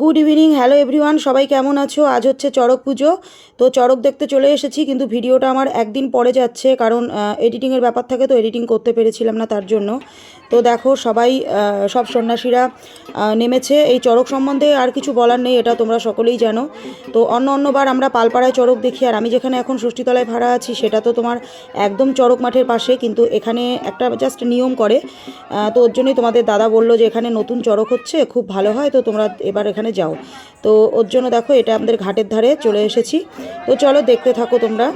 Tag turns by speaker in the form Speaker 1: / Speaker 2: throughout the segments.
Speaker 1: Good evening hello everyone সবাই কেমন আছো? আজ হচ্ছে চড়ক পুজো, তো চড়ক দেখতে চলে এসেছি, কিন্তু ভিডিওটা আমার একদিন পরে যাচ্ছে, কারণ এডিটিংয়ের ব্যাপার থাকে তো এডিটিং করতে পেরেছিলাম না তার জন্য। তো দেখো সবাই সব সন্ন্যাসীরা নেমেছে। এই চড়ক সম্বন্ধে আর কিছু বলার নেই, এটা তোমরা সকলেই জানো। তো অন্য অন্যবার আমরা পালপাড়ায় চড়ক দেখি, আর আমি যেখানে এখন ষষ্ঠীতলায় ভাড়া আছি, সেটা তো তোমার একদম চড়ক মাঠের পাশে, কিন্তু এখানে একটা জাস্ট নিয়ম করে তো ওর জন্যই তোমাদের দাদা বলল যে এখানে নতুন চড়ক হচ্ছে, খুব ভালো হয়, তো তোমরা এবার এখানে যাও। তো ওর জন্য দেখো এটা আমাদের ঘাটের ধারে চলে এসেছি। তো চলো দেখতে থাকো তোমরা।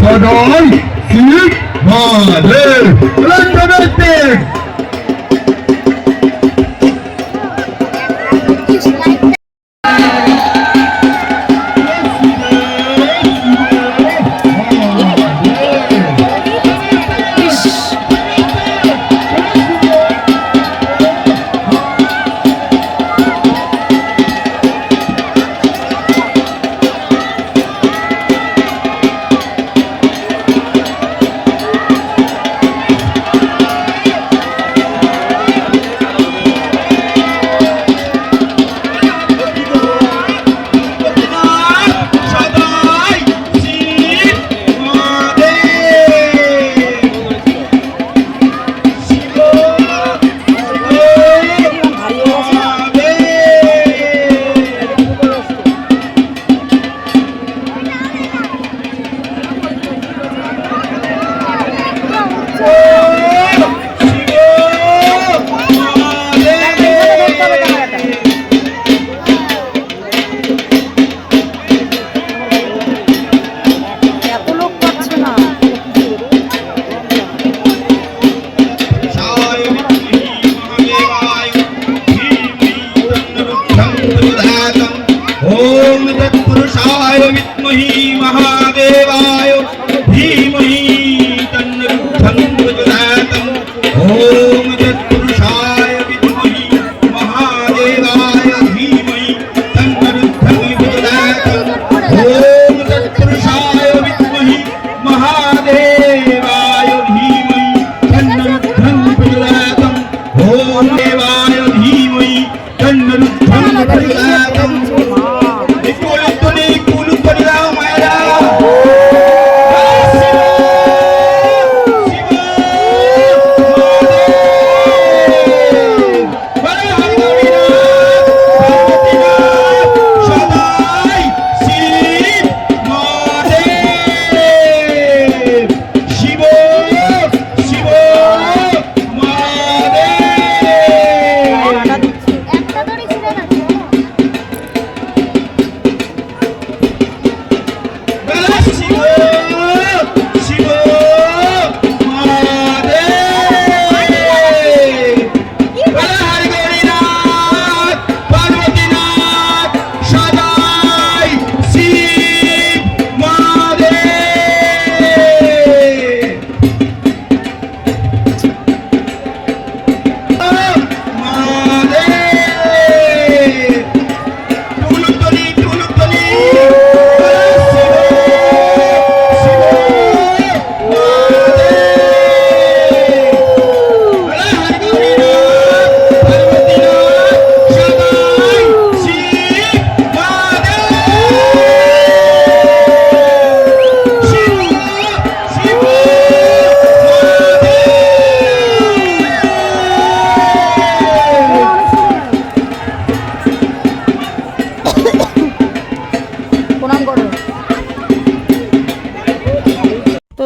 Speaker 2: সদয় শিব মহাদেব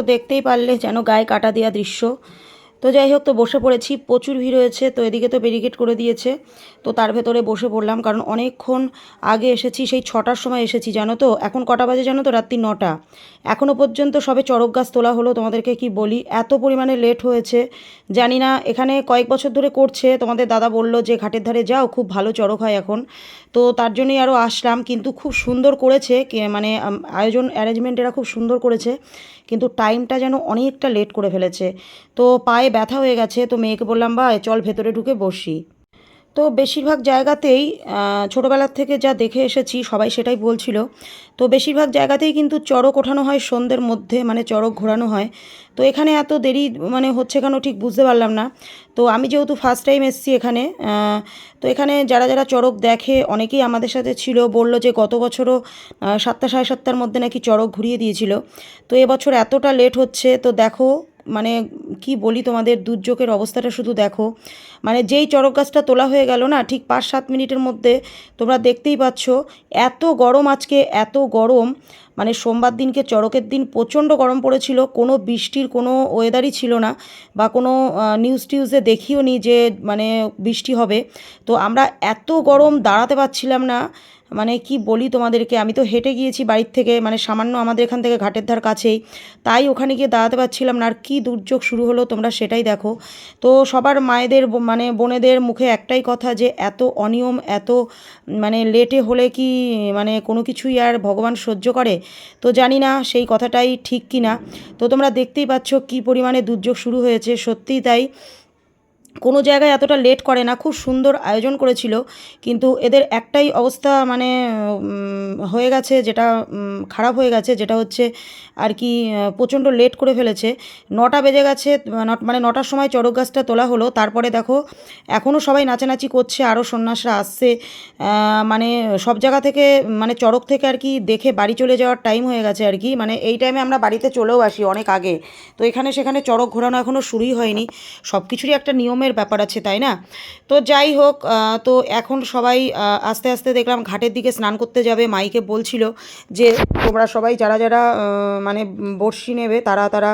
Speaker 1: দেখতেই পারলে যেন গায়ে কাটা দেওয়া দৃশ্য। তো যাই হোক, তো বসে পড়েছি। প্রচুর ভিড় হয়েছে, তো এদিকে তো ব্যারিকেড করে দিয়েছে। তো তার ভেতরে বসে পড়লাম, কারণ অনেকক্ষণ আগে এসেছি, সেই ছটার সময় এসেছি, জানো তো? এখন কটা বাজে জানো তো? রাত্রি নটা। এখনও পর্যন্ত সবে চড়ক গাছ তোলা হলো, তোমাদেরকে কি বলি? এত পরিমাণে লেট হয়েছে। জানি না, এখানে কয়েক বছর ধরে করছে। তোমাদের দাদা বলল যে, ঘাটের ধারে যাও, খুব ভালো চড়ক হয় এখন। তো তার জন্যই আরও আসলাম, কিন্তু খুব সুন্দর করেছে মানে আয়োজন অ্যারেঞ্জমেন্ট এরা খুব সুন্দর করেছে, কিন্তু টাইমটা যেন অনেকটা লেট করে ফেলেছে। তো পায়ে ব্যথা হয়ে গেছে, তো মেয়েকে বললাম বা চল ভেতরে ঢুকে বসি। তো বেশিরভাগ জায়গাতেই ছোটোবেলার থেকে যা দেখে এসেছি, সবাই সেটাই বলছিল। তো বেশিরভাগ জায়গাতেই কিন্তু চড়ক ওঠানো হয়, সন্ধ্যের মধ্যে মানে চড়ক ঘোরানো হয়। তো এখানে এত দেরি মানে হচ্ছে কেন ঠিক বুঝতে পারলাম না। তো আমি যেহেতু ফার্স্ট টাইম এসেছি এখানে তো এখানে যারা যারা চড়ক দেখে, অনেকেই আমাদের সাথে ছিল, বলল যে গত বছরও সাতটা সাড়ে সাতটার মধ্যে নাকি চড়ক ঘুরিয়ে দিয়েছিল। তো এবছর এতটা লেট হচ্ছে, তো দেখো মানে কি বলি তোমাদের, দুর্যোগের অবস্থাটা শুধু দেখো। মানে যেই চড়ক গাছটা তোলা হয়ে গেল না, ঠিক পাঁচ সাত মিনিটের মধ্যে তোমরা দেখতেই পাচ্ছ, এত গরম আজকে, এত গরম। মানে সোমবার দিনকে চড়কের দিন প্রচণ্ড গরম পড়েছিল, কোনো বৃষ্টির কোনো ওয়েদারই ছিল না, বা কোনো নিউজ টিউজে দেখিও নি যে মানে বৃষ্টি হবে। তো আমরা এত গরম দাঁড়াতে পারছিলাম না মানে কি বলি তোমাদেরকে? আমি তো হেঁটে গিয়েছি বাড়ির থেকে মানে সামান্য আমাদের এখান থেকে ঘাটের ধার কাছেই। তাই ওখানে গিয়ে দাঁড়াতে পারছিলাম না, আর কী দুর্যোগ শুরু হলো তোমরা সেটাই দেখো। তো সবার মায়েদের মানে বোনেদের মুখে একটাই কথা যে, এত অনিয়ম, এত মানে লেটে হলে কি মানে কোনো কিছুই আর ভগবান সহ্য করে? তো জানি না সেই কথাটাই ঠিক কি না তো তোমরা দেখতেই পাচ্ছ কী পরিমাণে দুর্যোগ শুরু হয়েছে, সত্যিই তাই। কোনো জায়গায় এতটা লেট করে না, খুব সুন্দর আয়োজন করেছিল। কিন্তু এদের একটাই অবস্থা মানে হয়ে গেছে, যেটা খারাপ হয়ে গেছে, যেটা হচ্ছে আর কি প্রচণ্ড লেট করে ফেলেছে। নটা বেজে গেছে মানে নটার সময় চড়ক গাছটা তোলা হলো। তারপরে দেখো এখনও সবাই নাচানাচি করছে আরও সন্ন্যাসরা আসছে। মানে সব জায়গা থেকে মানে চড়ক থেকে আর কি দেখে বাড়ি চলে যাওয়ার টাইম হয়ে গেছে আর কি। মানে এই টাইমে আমরা বাড়িতে চলেও আসি অনেক আগে। তো এখানে সেখানে চড়ক ঘোরানো এখনও শুরুই হয়নি। সব কিছুরই একটা নিয়মের ব্যাপার আছে, তাই না? তো যাই হোক তো এখন সবাই আস্তে আস্তে দেখলাম ঘাটের দিকে স্নান করতে যাবে, মাইকে বলছিল যে তোমরা সবাই যারা যারা মানে বড়শি নেবে তারা তারা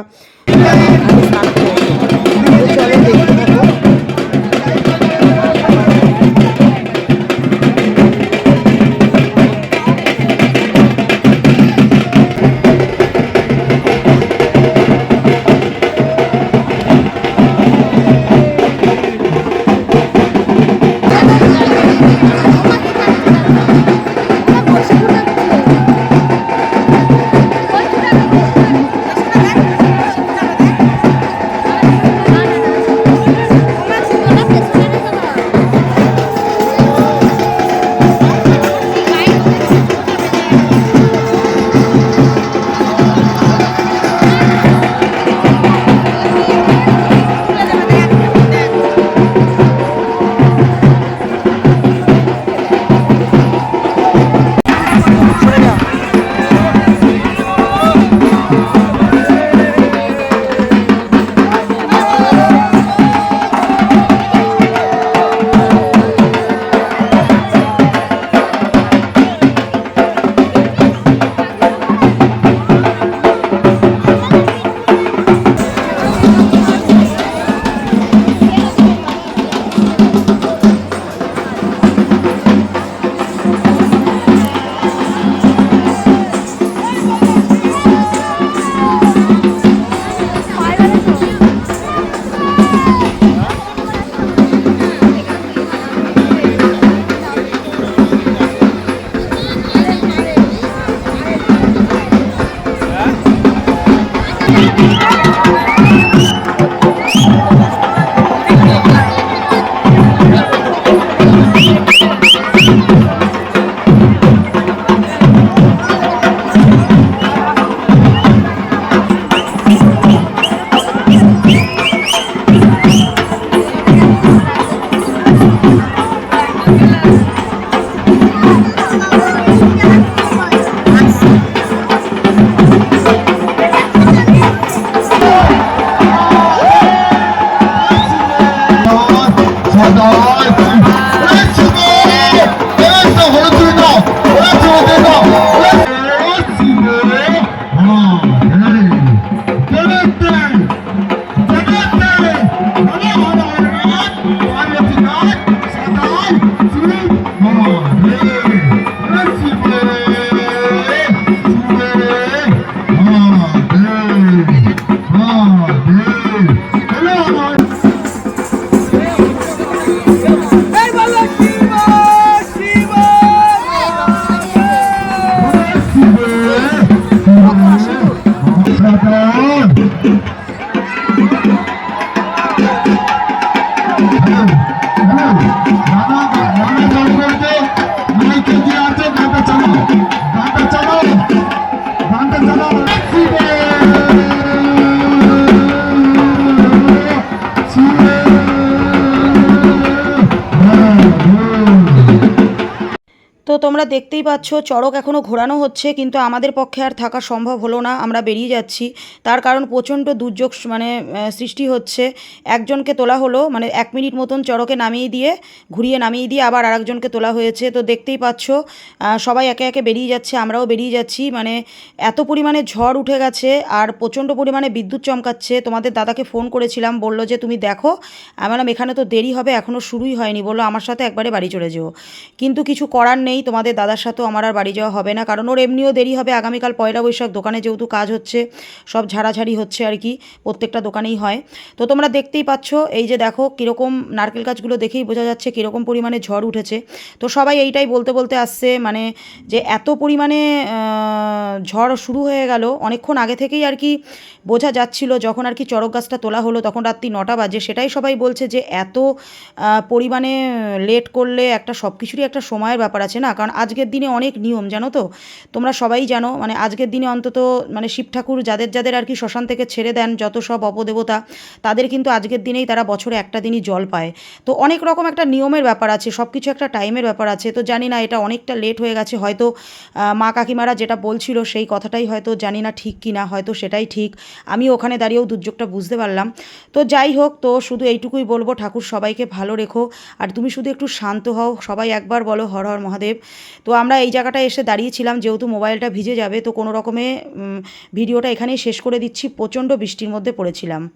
Speaker 1: তোমরা দেখতেই পাচ্ছ, চড়ক এখনও ঘোরানো হচ্ছে, কিন্তু আমাদের পক্ষে আর থাকা সম্ভব হলো না, আমরা বেরিয়ে যাচ্ছি। তার কারণ প্রচণ্ড দুর্যোগ মানে সৃষ্টি হচ্ছে। একজনকে তোলা হলো মানে এক মিনিট মতন চড়কে নামিয়ে দিয়ে, ঘুরিয়ে নামিয়ে দিয়ে আবার আরেকজনকে তোলা হয়েছে। তো দেখতেই পাচ্ছ সবাই একে একে বেরিয়ে যাচ্ছে, আমরাও বেরিয়ে যাচ্ছি। মানে এত পরিমাণে ঝড় উঠে গেছে আর প্রচণ্ড পরিমাণে বিদ্যুৎ চমকাচ্ছে। তোমাদের দাদাকে ফোন করেছিলাম, বলল যে, তুমি দেখো। আমি এখানে তো দেরি হবে এখনও শুরুই হয়নি। বলল, আমার সাথে একবারে বাড়ি চলে যেও। কিন্তু কিছু করার নেই তোমাদের দাদার সাথেও আমার আর বাড়ি যাওয়া হবে না। কারণ ওর এমনিও দেরি হবে। আগামীকাল পয়লা বৈশাখ দোকানে যেহেতু কাজ হচ্ছে, সব ঝাড়াঝাড়ি হচ্ছে আর কি, প্রত্যেকটা দোকানেই হয়। তো তোমরা দেখতেই পাচ্ছ, এই যে দেখো কীরকম নারকেল গাছগুলো দেখেই বোঝা যাচ্ছে কীরকম পরিমাণে ঝড় উঠেছে। তো সবাই এইটাই বলতে বলতে আসছে মানে যে এত পরিমাণে ঝড় শুরু হয়ে গেল, অনেকক্ষণ আগে থেকেই আর কি বোঝা যাচ্ছিল, যখন আর কি চড়ক গাছটা তোলা হলো, তখন রাত্রি নটা বাজে। সেটাই সবাই বলছে যে এত পরিমাণে লেট করলে একটা সব কিছুরই একটা সময়ের ব্যাপার আছে না। কারণ আজকের দিনে অনেক নিয়ম, জানো তো? তোমরা সবাই জানো মানে আজকের দিনে অন্তত মানে শিব ঠাকুর যাদের যাদের আর কি শ্মশান থেকে ছেড়ে দেন যত সব অপদেবতা, তাদের কিন্তু আজকের দিনেই তারা বছরে একটা দিনই জল পায়। তো অনেক রকম একটা নিয়মের ব্যাপার আছে সব কিছু একটা টাইমের ব্যাপার আছে। তো জানি না, এটা অনেকটা লেট হয়ে গেছে, হয়তো মা কাকিমারা যেটা বলছিল সেই কথাটাই হয়তো জানি না ঠিক কি না, হয়তো সেটাই ঠিক। আমি ওখানে দাঁড়িয়েও দুর্যোগটা বুঝতে পারলাম। তো যাই হোক, তো শুধু এইটুকুই বলব, ঠাকুর সবাইকে ভালো রেখো। আর তুমি শুধু একটু শান্ত হও, সবাই একবার বলো, হর হর মহাদেব। তো আমরা এই জায়গাটায় এসে দাঁড়িয়েছিলাম, যেহেতু মোবাইলটা ভিজে যাবে, তো কোনো রকমে ভিডিওটা এখানেই শেষ করে দিচ্ছি, প্রচণ্ড বৃষ্টির মধ্যে পড়েছিলাম।